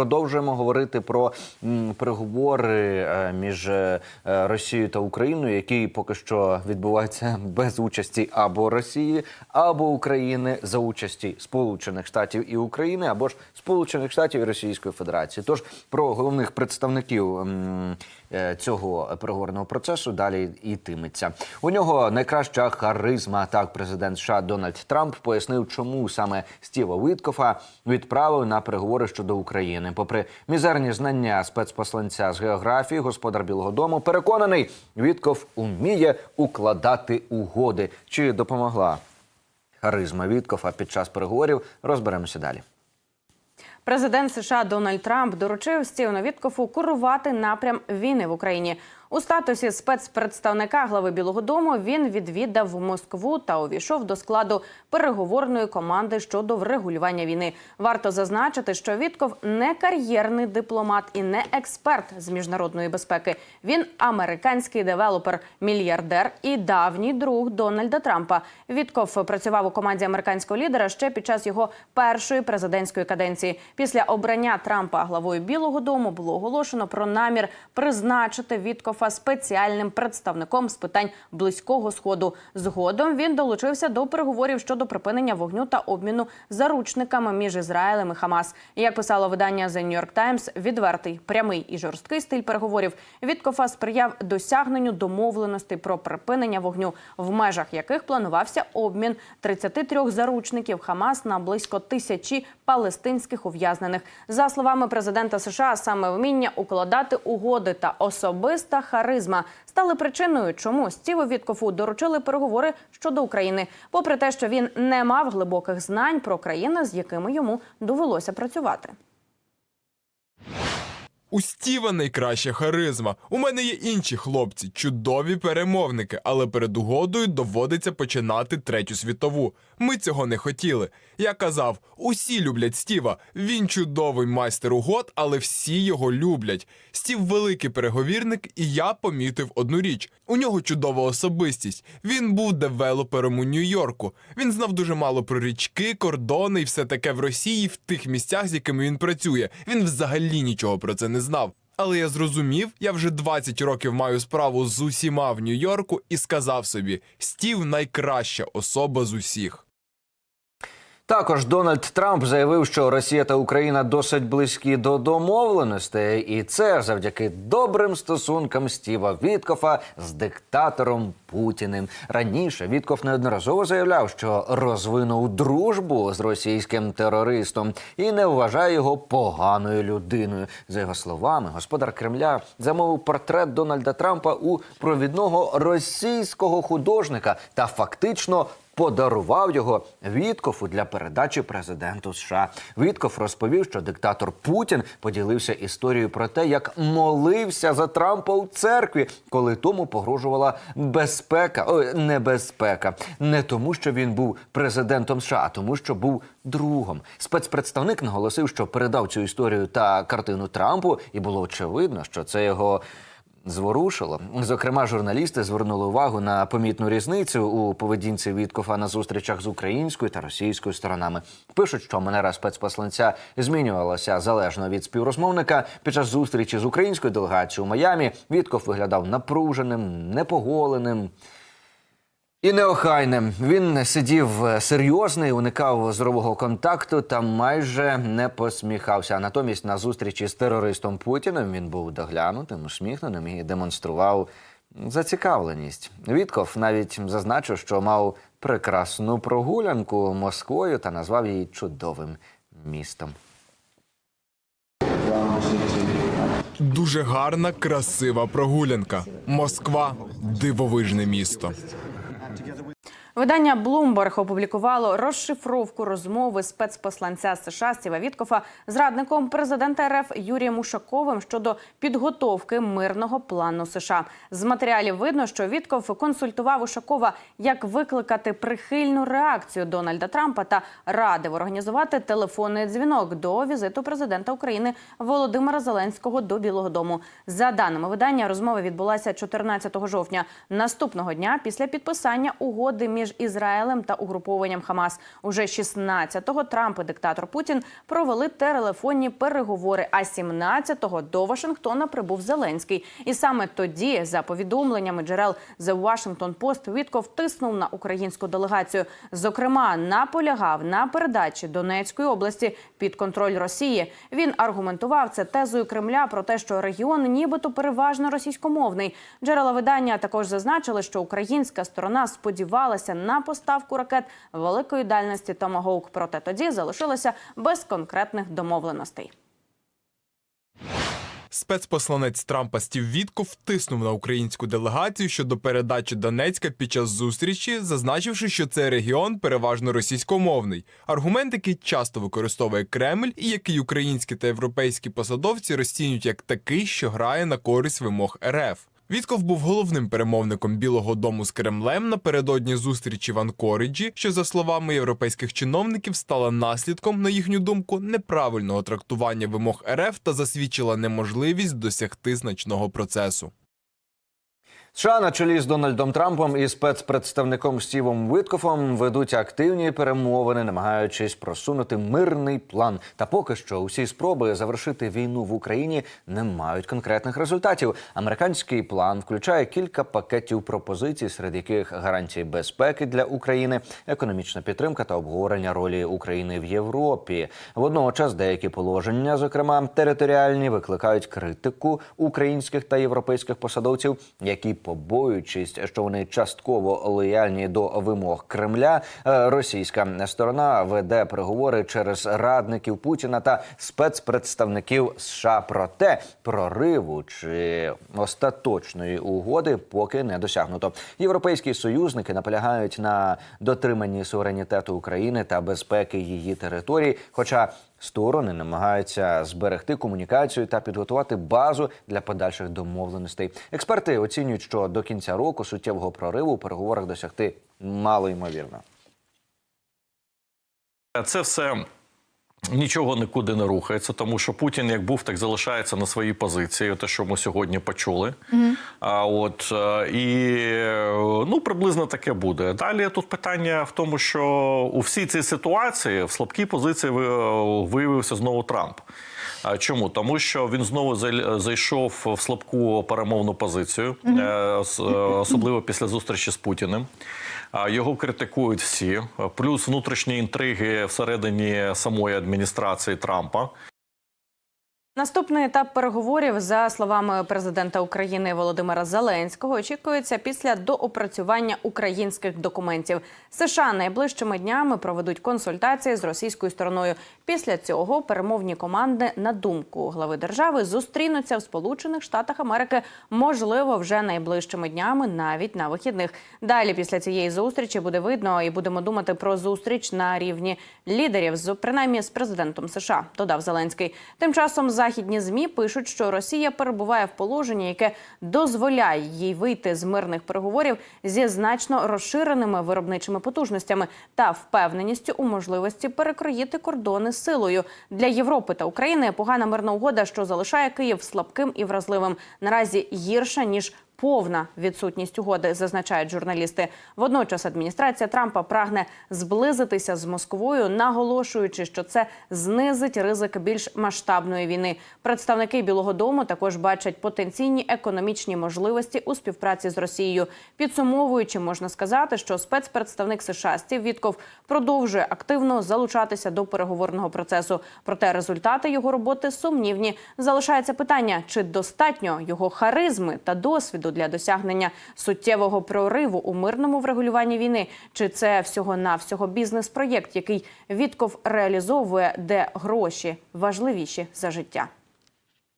продовжуємо говорити про переговори е, між е, Росією та Україною, які поки що відбуваються без участі або Росії, або України за участі Сполучених Штатів і України, або ж Сполучених Штатів і Російської Федерації. Тож про головних представників е, цього переговорного процесу далі йтиметься. У нього найкраща харизма. Так, президент США Дональд Трамп пояснив, чому саме Стіва Віткофа відправив на переговори щодо України. Попри мізерні знання спецпосланця з географії, господар Білого Дому переконаний, Вітков уміє укладати угоди. Чи допомогла харизма Віткофа під час переговорів? Розберемося далі. Президент США Дональд Трамп доручив Стівну Віткофу курувати напрям війни в Україні. У статусі спецпредставника глави Білого Дому він відвідав Москву та увійшов до складу переговорної команди щодо врегулювання війни. Варто зазначити, що Вітков не кар'єрний дипломат і не експерт з міжнародної безпеки. Він американський девелопер, мільярдер і давній друг Дональда Трампа. Вітков працював у команді американського лідера ще під час його першої президентської каденції. Після обрання Трампа главою Білого Дому було оголошено про намір призначити Віткофа спеціальним представником з питань близького сходу. Згодом він долучився до переговорів щодо припинення вогню та обміну заручниками між Ізраїлем і Хамас. Як писало видання The New York Times, відвертий, прямий і жорсткий стиль переговорів Віткофа сприяв досягненню домовленостей про припинення вогню, в межах яких планувався обмін 33 заручників Хамас на близько тисячі палестинських ув'язнених. За словами президента США, саме вміння укладати угоди та особиста харизма стали причиною, чому Стіву Віткофу доручили переговори щодо України, попри те, що він не мав глибоких знань про країни, з якими йому довелося працювати. У Стіва найкраща харизма. У мене є інші хлопці, чудові перемовники, але перед угодою доводиться починати третю світову. Ми цього не хотіли. Я казав: усі люблять Стіва. Він чудовий майстер угод, але всі його люблять. Стів великий переговірник, і я помітив одну річ: у нього чудова особистість. Він був девелопером у Нью-Йорку. Він знав дуже мало про річки, кордони і все таке в Росії, в тих місцях, з якими він працює. Він взагалі нічого про це не знав. Але я зрозумів, я вже 20 років маю справу з усіма в Нью-Йорку і сказав собі: Стів найкраща особа з усіх. Також Дональд Трамп заявив, що Росія та Україна досить близькі до домовленостей, і це завдяки добрим стосункам Стіва Віткофа з диктатором Путіним. Раніше Віткоф неодноразово заявляв, що розвинув дружбу з російським терористом і не вважає його поганою людиною. За його словами, господар Кремля замовив портрет Дональда Трампа у провідного російського художника та фактично подарував його Віткофу для передачі президенту США. Віткоф розповів, що диктатор Путін поділився історією про те, як молився за Трампа у церкві, коли тому погрожувала безпека, ой, небезпека. Не тому, що він був президентом США, а тому, що був другом. Спецпредставник наголосив, що передав цю історію та картину Трампу, і було очевидно, що це його. Зворушило. Зокрема, журналісти звернули увагу на помітну різницю у поведінці Віткофа на зустрічах з українською та російською сторонами. Пишуть, що манера спецпосланця змінювалася залежно від співрозмовника. Під час зустрічі з українською делегацією у Майамі Вітков виглядав напруженим, непоголеним. І неохайним він сидів е, серйозний, уникав здорового контакту та майже не посміхався. Натомість на зустрічі з терористом Путіним він був доглянутим, усміхненим і демонстрував зацікавленість. Вітков навіть зазначив, що мав прекрасну прогулянку Москвою та назвав її чудовим містом. Дуже гарна, красива прогулянка. Москва дивовижне місто. together with Видання Bloomberg опублікувало розшифровку розмови спецпосланця США Стіва Віткофа з радником президента РФ Юрієм Ушаковим щодо підготовки мирного плану США. З матеріалів видно, що Вітков консультував Ушакова, як викликати прихильну реакцію Дональда Трампа та радив організувати телефонний дзвінок до візиту президента України Володимира Зеленського до Білого Дому. За даними видання, розмова відбулася 14 жовтня. Наступного дня після підписання угоди між Ізраїлем та угрупованням Хамас. Уже 16-го Трамп і диктатор Путін провели телефонні переговори. А 17-го до Вашингтона прибув Зеленський. І саме тоді, за повідомленнями джерел The Washington Post, Вітков тиснув на українську делегацію. Зокрема, наполягав на передачі Донецької області під контроль Росії. Він аргументував це тезою Кремля про те, що регіон нібито переважно російськомовний. Джерела видання також зазначили, що українська сторона сподівалася на поставку ракет великої дальності Томагоук, проте тоді залишилася без конкретних домовленостей. Спецпосланець Трампа Стів Вітков втиснув на українську делегацію щодо передачі Донецька під час зустрічі, зазначивши, що цей регіон переважно російськомовний. Аргумент, який часто використовує Кремль, і який українські та європейські посадовці розцінюють як такий, що грає на користь вимог РФ. Вітков був головним перемовником Білого Дому з Кремлем напередодні зустрічі в Анкориджі, що, за словами європейських чиновників, стала наслідком, на їхню думку, неправильного трактування вимог РФ та засвідчила неможливість досягти значного процесу. США на чолі з Дональдом Трампом і спецпредставником Стівом Виткофом ведуть активні перемовини, намагаючись просунути мирний план. Та поки що усі спроби завершити війну в Україні не мають конкретних результатів. Американський план включає кілька пакетів пропозицій, серед яких гарантії безпеки для України, економічна підтримка та обговорення ролі України в Європі. Водночас деякі положення, зокрема територіальні, викликають критику українських та європейських посадовців, які побоюючись, що вони частково лояльні до вимог Кремля, е, російська сторона веде переговори через радників Путіна та спецпредставників США. Проте прориву чи остаточної угоди поки не досягнуто. Європейські союзники наполягають на дотриманні суверенітету України та безпеки її територій. Хоча Сторони намагаються зберегти комунікацію та підготувати базу для подальших домовленостей. Експерти оцінюють, що до кінця року суттєвого прориву у переговорах досягти мало ймовірно. Це все нічого нікуди не рухається, тому що Путін як був, так залишається на своїй позиції. Те, що ми сьогодні почули. А от е, і е, ну приблизно таке буде. Далі тут питання в тому, що у всій цій ситуації в слабкій позиції виявився знову Трамп. А Чому? Тому що він знову зай- зайшов в слабку перемовну позицію, е, е, особливо після зустрічі з Путіним. Його критикують всі, плюс внутрішні інтриги всередині самої адміністрації Трампа. Наступний етап переговорів, за словами президента України Володимира Зеленського, очікується після доопрацювання українських документів. США найближчими днями проведуть консультації з російською стороною. Після цього перемовні команди, на думку глави держави, зустрінуться в Сполучених Штатах Америки, можливо, вже найближчими днями, навіть на вихідних. Далі після цієї зустрічі буде видно і будемо думати про зустріч на рівні лідерів, з принаймні з президентом США. Додав Зеленський. Тим часом західні змі пишуть, що Росія перебуває в положенні, яке дозволяє їй вийти з мирних переговорів зі значно розширеними виробничими потужностями та впевненістю у можливості перекроїти кордони силою для Європи та України. Погана мирна угода, що залишає Київ слабким і вразливим, наразі гірша ніж. Повна відсутність угоди, зазначають журналісти. Водночас адміністрація Трампа прагне зблизитися з Москвою, наголошуючи, що це знизить ризик більш масштабної війни. Представники Білого Дому також бачать потенційні економічні можливості у співпраці з Росією. Підсумовуючи, можна сказати, що спецпредставник США Стів Вітков продовжує активно залучатися до переговорного процесу. Проте результати його роботи сумнівні. Залишається питання, чи достатньо його харизми та досвіду для досягнення суттєвого прориву у мирному врегулюванні війни, чи це всього навсього бізнес-проєкт, який Вітков реалізовує, де гроші важливіші за життя.